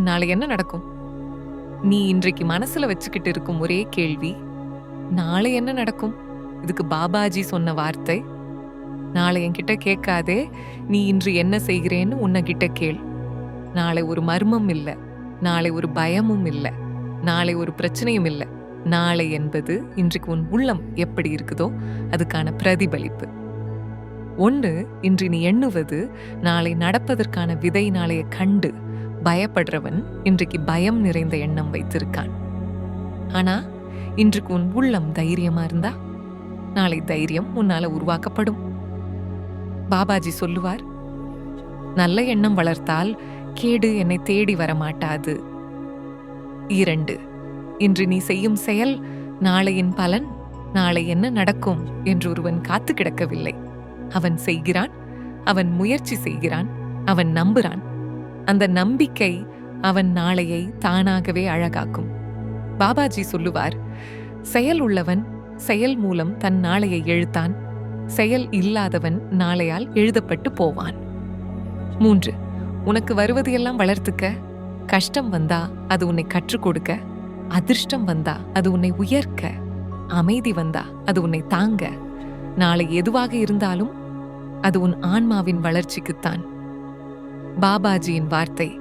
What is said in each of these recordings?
நாளை என்ன நடக்கும்? நீ இன்றைக்கு மனசுல வச்சுக்கிட்டு இருக்கும் ஒரே கேள்வி நாளை என்ன நடக்கும்? இதுக்கு பாபாஜி சொன்ன வார்த்தை. நாளை என்கிட்ட கேட்காதே நீ இன்று என்ன செய்கிறேன்னு உன்னகிட்ட கேள். நாளை ஒரு மர்மம் இல்லை நாளை ஒரு பயமும் இல்லை நாளை ஒரு பிரச்சனையும் இல்லை. நாளை என்பது இன்றைக்கு உன் உள்ளம் எப்படி இருக்குதோ அதுக்கான பிரதிபலிப்பு. ஒன்று இன்று நீ எண்ணுவது நாளை நடப்பதற்கான விதை நாளைய கண்டு பயப்படுறவன் இன்றைக்கு பயம் நிறைந்த எண்ணம் வைத்திருக்கான். ஆனா இன்றைக்கு உன் உள்ளம் தைரியமா இருந்தா நாளை தைரியம் உன்னால உருவாக்கப்படும். பாபாஜி சொல்லுவார் நல்ல எண்ணம் வளர்த்தால் கேடு என்னை தேடி வர மாட்டாது. இரண்டு இன்று நீ செய்யும் செயல் நாளையின் பலன் நாளை என்ன நடக்கும் என்று ஒருவன் காத்து கிடக்கவில்லை. அவன் செய்கிறான் அவன் முயற்சி செய்கிறான் அவன் நம்புறான். அந்த நம்பிக்கை அவன் நாளையை தானாகவே அழகாக்கும். பாபாஜி சொல்லுவார் செயல் உள்ளவன் செயல் மூலம் தன் நாளையை எழுத்தான் செயல் இல்லாதவன் நாளையால் எழுதப்பட்டு போவான். மூன்று உனக்கு வருவது எல்லாம் வளர்த்துக்க கஷ்டம் வந்தா அது உன்னை கற்றுக் கொடுக்க அதிர்ஷ்டம் வந்தா அது உன்னை உயர்க்க அமைதி வந்தா அது உன்னை தாங்க நாளை எதுவாக இருந்தாலும் அது உன் ஆன்மாவின் வளர்ச்சிக்குத்தான். பாபாஜியின் வார்த்தை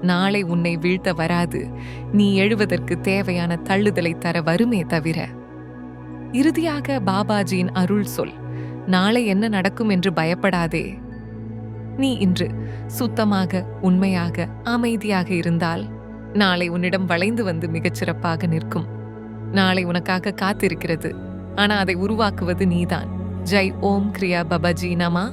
நாளை உன்னை வீழ்த்த வராது. நீ எழுவதற்கு தேவையான தள்ளுதலை தர வருமே தவிர. இறுதியாக பாபாஜியின் அருள் சொல் நாளை என்ன நடக்கும் என்று பயப்படாதே. நீ இன்று சுத்தமாக உண்மையாக அமைதியாக இருந்தால் நாளை உன்னிடம் வளைந்து வந்து மிகச்சிறப்பாக நிற்கும். நாளை உனக்காக காத்திருக்கிறது. ஆனா அதை உருவாக்குவது நீதான். ஜெய் ஓம் கிரியா பபாஜி நமா